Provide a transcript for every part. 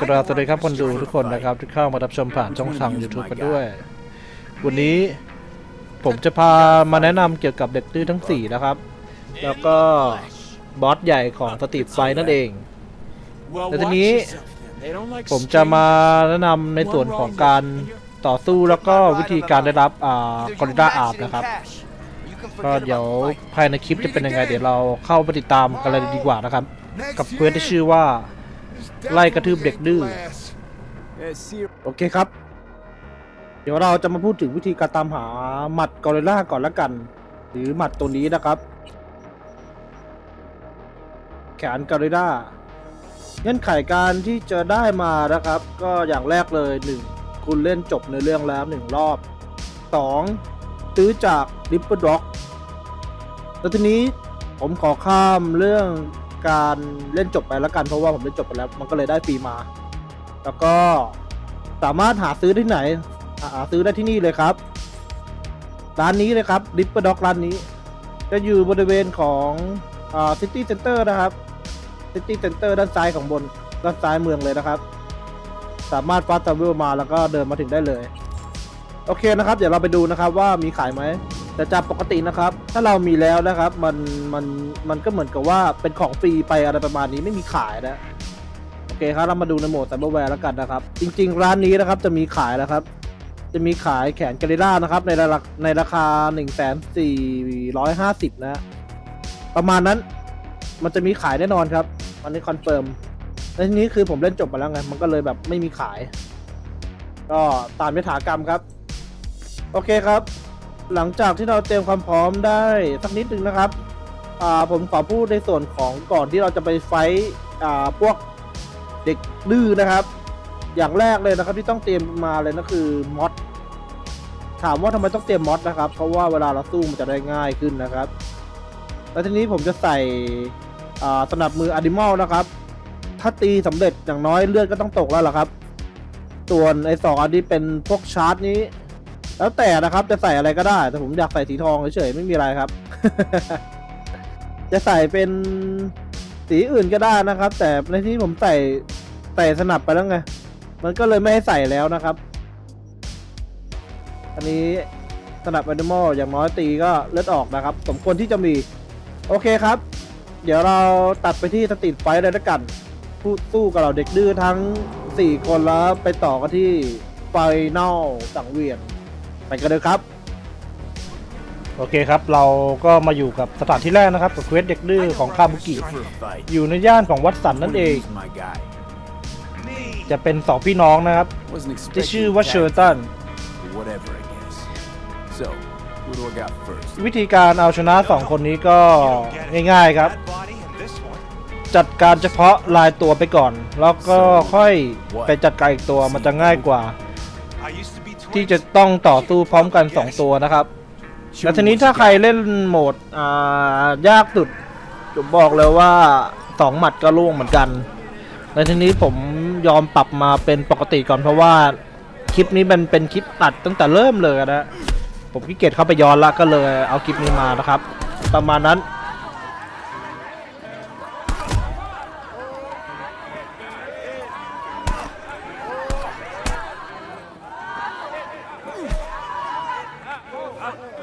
กราบสวัสดีครับคนดูทุกคนนะครับที่เข้ามารับชมผ่านช่องทาง YouTube กันด้วย วันนี้ผมจะพามาแนะนำเกี่ยวกับเด็กดื้อทั้ง 4 นะครับ แล้วก็บอสใหญ่ของสตรีทไฟนั่นเองแต่ทีทีนี้ผมจะมาแนะนำในส่วนของการต่อสู้แล้วก็วิธีการได้รับอ่ากอริลลาอาบนะครับก็เดี๋ยวภายในคลิปจะเป็นยังไงเดี๋ยวเราเข้าไปติดตามกันเลยดีกว่านะครับ กับเควสที่ชื่อว่า ไล่กระทืบเด็กดื้อ โอเคครับ เดี๋ยวเราจะมาพูดถึงวิธีการตามหาหมัดกอริลลาก่อนละกัน หรือหมัดตัวนี้นะครับ แขนกอริลลาเงื่อนไขการที่จะได้มานะครับ ก็อย่างแรกเลยหนึ่งคุณเล่นจบในเรื่องแล้วหนึ่งรอบสองซื้อจากริปเปอร์ด็อกแล้วทีนี้ผมขอข้ามเรื่อง การเล่นจบไปแล้วกันเพราะว่าผมเล่นจบไปแล้ว มันก็เลยได้ฟรีมา แล้วก็สามารถหาซื้อที่ไหนหาซื้อได้ที่นี่เลยครับ ร้านนี้เลยครับริปเปอร์ด็อกร้านนี้ จะอยู่บริเวณของซิตี้เซ็นเตอร์นะครับซิตี้เซ็นเตอร์ด้านซ้ายของบนด้านซ้ายเมืองเลยนะครับ สามารถฟาสต์ทราเวลมาแล้วก็เดินมาถึงได้เลย โอเคนะครับ เดี๋ยวเราไปดูนะครับว่ามีขายไหม แต่จากปกตินะครับ ถ้าเรามีแล้วนะครับ มันมันมันก็เหมือนกับว่าเป็นของฟรีไปอะไรประมาณนี้ไม่มีขายนะโอเคครับเรามาดูในโหมดไซเบอร์แวร์แล้วกันนะครับ จริง ๆ ร้านนี้นะครับจะมีขายแล้วครับ จะมีขายแขนกาลิล่านะครับในราคาในราคา 1 4 5 0 นะ ประมาณนั้นมันจะมีขายแน่นอนครับอันนี้คอนเฟิร์มและทีนี้คือผมเล่นจบมาแล้วไงมันก็เลยแบบไม่มีขาย ก็ตามยถากรรมครับ โอเคครับ หลังจากที่เราเตรียมความพร้อมได้สักนิดนึงนะครับอ่าผมขอพูดในส่วนของก่อนที่เราจะไปไฟท์อ่าพวกเด็กดื้อนะครับ อย่างแรกเลยนะครับที่ต้องเตรียมมาเลยก็คือมอดถามว่าทำไมต้องเตรียมมอดนะครับ เพราะว่าเวลาเราสู้มันจะได้ง่ายขึ้นนะครับ แล้วทีนี้ผมจะใส่อ่าสนับมืออะดิมอลนะครับ ถ้าตีสำเร็จอย่างน้อยเลือดก็ต้องตกแล้วล่ะครับ ส่วนไอ้สองอันนี้เป็นพวกชาร์จนี้ แล้วแต่นะครับจะใส่อะไรก็ได้ แต่ผมอยากใส่สีทองเฉยๆไม่มีอะไรครับ จะใส่เป็นสีอื่นก็ได้นะครับ แต่ในที่ผมใส่ใส่สนับไปแล้วไงมันก็เลยไม่ให้ใส่แล้วนะครับ อันนี้สนับแอนิมอลอย่างน้อยตีก็เลือดออกนะครับ สมควรที่จะมี โอเคครับ เดี๋ยวเราตัดไปที่สตรีทไฟเลยละกันพูดสู้กับเราเด็กดื้อทั้ง 4 คนแล้วไปต่อกันที่ไฟนอลสังเวียน ไปกันเลยครับ โอเคครับ เราก็มาอยู่กับสถานที่แรกนะครับกับเควสเด็กดื้อของคาบุกิ อยู่ในย่านของวัดสันนั่นเอง จะเป็นสองพี่น้องนะครับ ที่ชื่อว่าเชอร์ตัน วิธีการเอาชนะสองคนนี้ก็ง่ายๆครับ จัดการเฉพาะลายตัวไปก่อน แล้วก็ค่อยไปจัดการอีกตัวมันจะง่ายกว่า ที่จะต้องต่อสู้พร้อมกัน 2 ตัวนะครับแล้วทีนี้ถ้าใครเล่นโหมดอ่ายากสุดผมบอกเลยว่า2หมัดก็ล่วงเหมือนกันแล้วทีนี้ผมยอมปรับมาเป็นปกติก่อนเพราะว่าคลิปนี้มันเป็นคลิปตัดตั้งแต่เริ่มเลยนะผมขี้เกียจเข้าไปย้อนละก็เลยเอาคลิปนี้มานะครับ ประมาณนั้น 아, 네.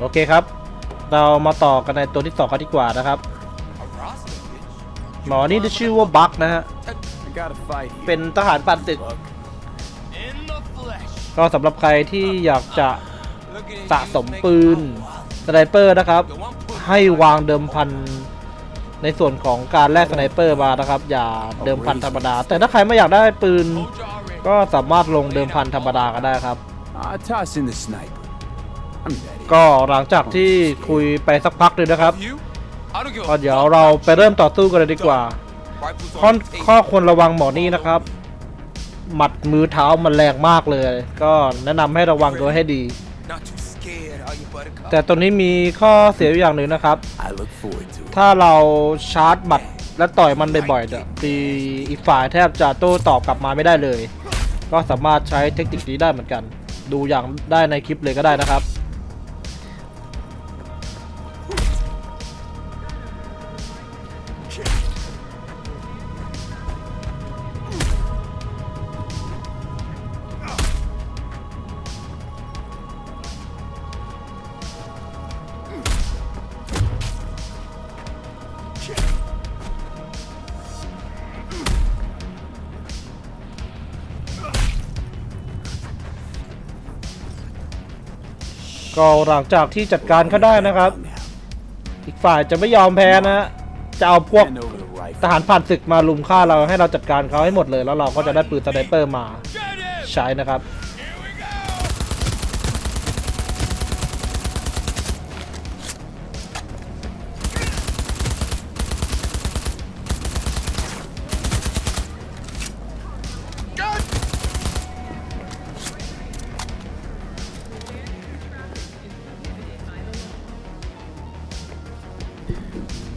โอเคครับ เรามาต่อกันในตัวที่สองกันดีกว่านะครับ หมอนี่จะชื่อว่าบัคนะฮะ เป็นทหารปานศึกก็สำหรับใครที่อยากจะสะสมปืนสไนเปอร์นะครับ ให้วางเดิมพันในส่วนของการแลกสไนเปอร์มานะครับ อย่าเดิมพันธรรมดา แต่ถ้าใครไม่อยากได้ปืน ก็สามารถลงเดิมพันธรรมดาก็ได้ครับ Uh, toss in the sniper. I'm ready. ก็หลังจากที่คุยไปสักพักหนึ่งนะครับ You? I don't give ก็ a เดี๋ยวเราไปเริ่มต่อสู้กันเลยดีกว่า Rifles ข้อ on the ข้อ table. ควรระวังหมอนี่นะครับ หมัดมือเท้ามันแรงมากเลย ก็แนะนำให้ระวังตัวให้ดี Not too scared, are you, buttercup? แต่ตรงนี้มีข้อเสียอยู่อย่างหนึ่งนะครับ I look forward to it. ถ้าเราชาร์จบัตรและต่อยมันบ่อยๆเนี่ยตีอีกฝ่ายแทบจะโต้ตอบกลับมาไม่ได้เลย ก็สามารถใช้เทคนิคนี้ได้เหมือนกัน ดูอย่างได้ในคลิปเลยก็ได้นะครับ ก็หลังจากที่จัดการเขาได้นะครับ อีกฝ่ายจะไม่ยอมแพ้นะจะเอาพวกทหารผ่านศึกมาลุมฆ่าเราให้เราจัดการเขาให้หมดเลย แล้วเราก็จะได้ปืนสไนเปอร์มาใช้นะครับ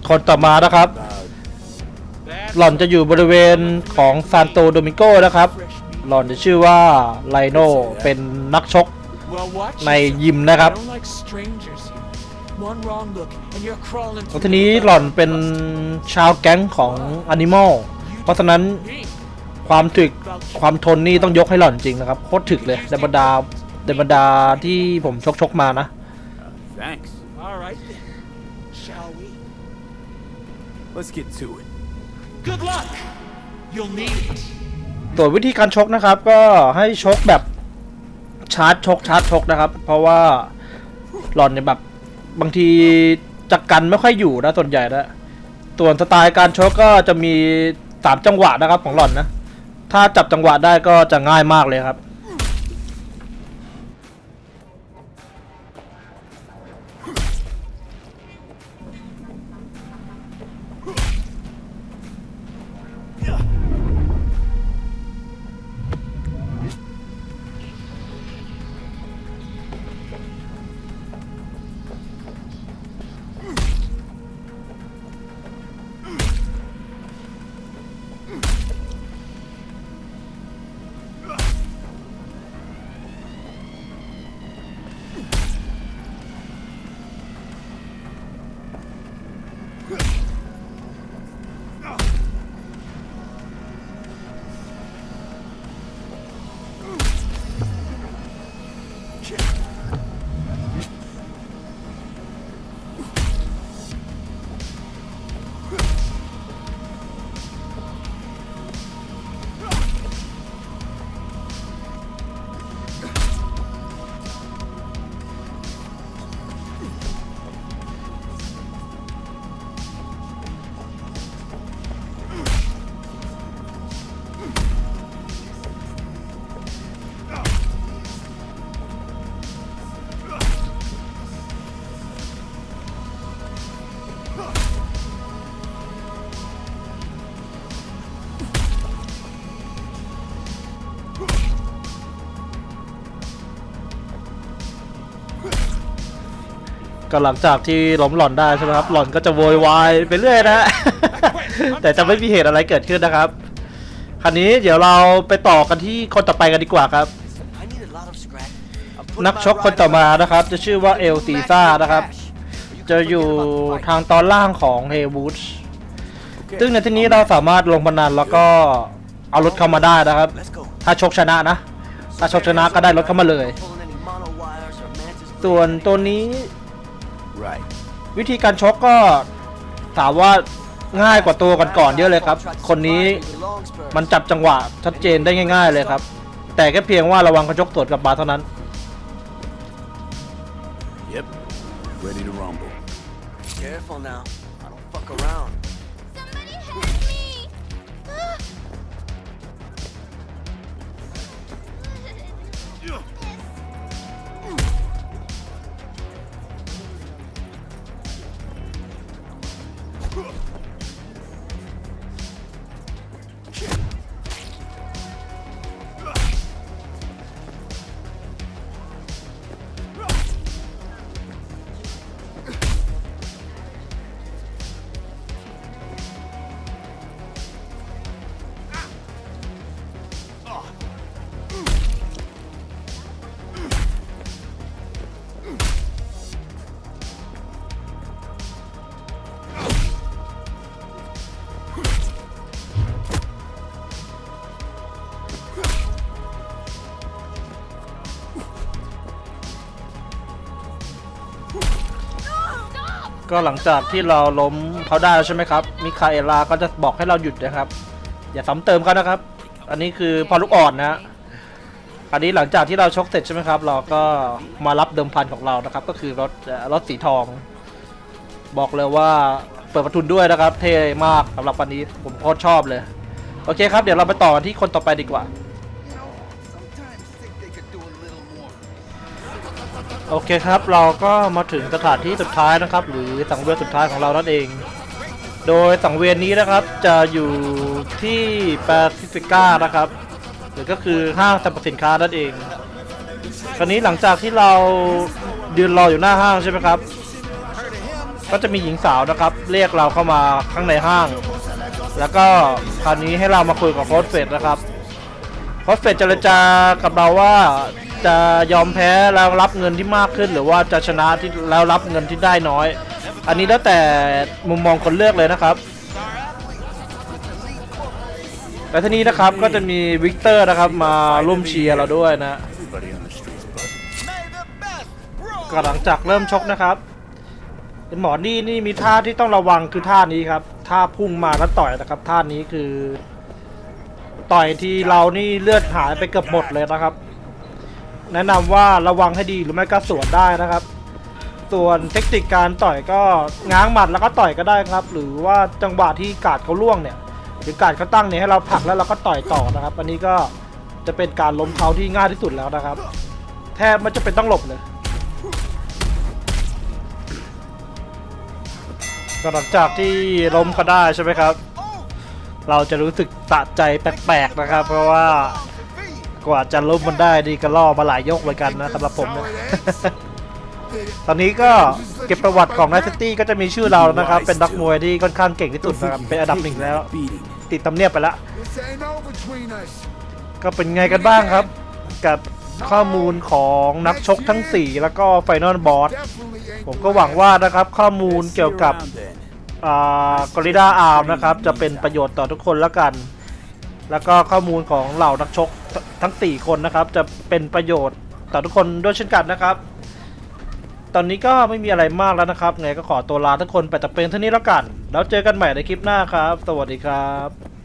คนต่อมานะครับ หล่อนจะอยู่บริเวณของซานโตโดมิโกนะครับ หล่อนจะชื่อว่าไลโนเป็นนักชก Well, watch ใน yourself. ยิมนะครับ I don't like strangers here. One wrong look and you're crawling แล้วทีนี้หล่อนเป็นชาวแก๊งของอนิมอลเพราะฉะนั้น Me. ความถึกความทนนี่ต้องยกให้หล่อนจริงนะครับโคตรถึกเลยในบรรดาในบรรดาที่ผมชกชกๆมานะ Let's get to it. Good luck. You'll need it. ส่วนวิธีการชกนะครับ ก็ให้ชกแบบชาร์จชกชาร์จชกนะครับ เพราะว่าหล่อนเนี่ยแบบบางทีจักกันไม่ค่อยอยู่นะส่วนใหญ่นะส่วนสไตล์การชกก็จะมีสามจังหวะนะครับของหล่อนนะ ถ้าจับจังหวะได้ก็จะง่ายมากเลยครับ ก็หลังจากที่ล้มหล่อนได้ใช่ไหมครับ หล่อนก็จะโวยวายไปเรื่อยนะแต่จะไม่มีเหตุอะไรเกิดขึ้นนะครับ คราวนี้เดี๋ยวเราไปต่อกันที่คนต่อไปกันดีกว่าครับ นักชกคนต่อมานะครับ จะชื่อว่าเอลซีซ่านะครับ จะอยู่ทางตอนล่างของเฮวูดซึ่งในที่นี้เราสามารถลงพนันแล้วก็เอารถเข้ามาได้นะครับ ถ้าชกชนะนะ ถ้าชกชนะก็ได้รถเข้ามาเลย ส่วนตัวนี้ ไร วิธีการชกก็ถามว่าง่ายกว่าตัวก่อนๆเยอะเลยครับ คนนี้มันจับจังหวะชัดเจนได้ง่าย ๆเลยครับ แต่แค่เพียงว่าระวังเขาชกสวนกับบาเท่านั้น Yep. Ready to rumble. Careful now. I don't fuck around. ก็หลังจากที่เราล้มเขาได้แล้วใช่ไหมครับ มิคาเอลาก็จะบอกให้เราหยุดนะครับ อย่าซ้ำเติมเขานะครับ อันนี้คือพอลูกอ่อนนะ อันนี้หลังจากที่เราชกเสร็จใช่ไหมครับ เราก็มารับเดิมพันของเรานะครับ ก็คือรถเอ่อรถสีทอง บอกเลยว่าเปิดประทุนด้วยนะครับ เท่มากสำหรับวันนี้ผมโคตรชอบเลย โอเคครับเดี๋ยวเราไปต่อกันที่คนต่อไปดีกว่า You know, sometimes think they could do a little more. โอเคครับเราก็มาถึงสถานที่สุดท้ายนะครับ หรือสังเวียนสุดท้ายของเรานั่นเอง โดยสังเวียนนี้นะครับจะอยู่ที่แปซิฟิก้านะครับหรือก็คือห้างสรรพสินค้านั่นเอง คราวนี้หลังจากที่เรายืนรออยู่หน้าห้างใช่ไหมครับ ก็จะมีหญิงสาวนะครับ เรียกเราเข้ามาข้างในห้าง แล้วก็คราวนี้ให้เรามาคุยกับโค้ชเฟดนะครับโค้ชเฟดเจรจากับเราว่าจะยอมแพ้แล้วรับเงินที่มากขึ้น หรือว่าจะชนะที่แล้วรับเงินที่ได้น้อย อันนี้แล้วแต่มุมมองคนเลือกเลยนะครับแต่ทีนี้นะครับก็จะมีวิกเตอร์นะครับมาร่วมเชียร์เราด้วยนะก็หลังจากเริ่มชกนะครับเป็นหมอนี่นี่มีท่าที่ต้องระวังคือท่านี้ครับท่าพุ่งมาแล้วต่อยนะครับ ท่านี้คือ ต่อยที่เรานี่เลือดหายไปเกือบหมดเลยนะครับ แนะนำว่าระวังให้ดีหรือไม่ก็สวนได้นะครับ ส่วนเทคนิคการต่อยก็ง้างหมัดแล้วก็ต่อยก็ได้ครับ หรือว่าจังหวะที่กาดเขาล่วงเนี่ยหรือการเขาตั้งเนี่ยให้เราผลักแล้วเราก็ต่อยต่อนะครับ อันนี้ก็จะเป็นการล้มเขาที่ง่ายที่สุดแล้วนะครับ แทบไม่จะเป็นต้องหลบเลยก็หลังจากที่ล้มเขาได้ใช่ไหมครับ เราจะรู้สึกสะใจแปลกๆนะครับ เพราะว่ากว่าจะล้มมันได้ดีก็ล่อมาหลายยกเหมือนกันนะสำหรับผมเนี่ย ตอนนี้ก็เก็บประวัติของไนท์ซิตี้ก็จะมีชื่อเราแล้วนะครับ เป็นนักมวยที่ค่อนข้างเก่งที่สุดนะครับ เป็นอันดับหนึ่งแล้ว Beating. ติดตำเนียบไปแล้ว This ain't over between us. ก็เป็นไงกันบ้างครับ กับข้อมูลของนักชกทั้ง 4 แล้วก็ไฟนอลบอส Definitely ain't ผมก็หวังว่านะครับข้อมูลเกี่ยวกับ See you around then. กอริด้าอาร์มนะครับ จะเป็นประโยชน์ต่อทุกคนแล้วกัน แล้วก็ข้อมูลของเหล่านักชกททั้ง 4 คนนะครับ จะเป็นประโยชน์ต่อทุกคนด้วยเช่นกันนะครับ ตอนนี้ก็ไม่มีอะไรมากแล้วนะครับ ไงก็ขอตัวลาทุกคนไปแต่เพียงเท่านี้แล้วกัน แล้วเจอกันใหม่ในคลิปหน้าครับ สวัสดีครับ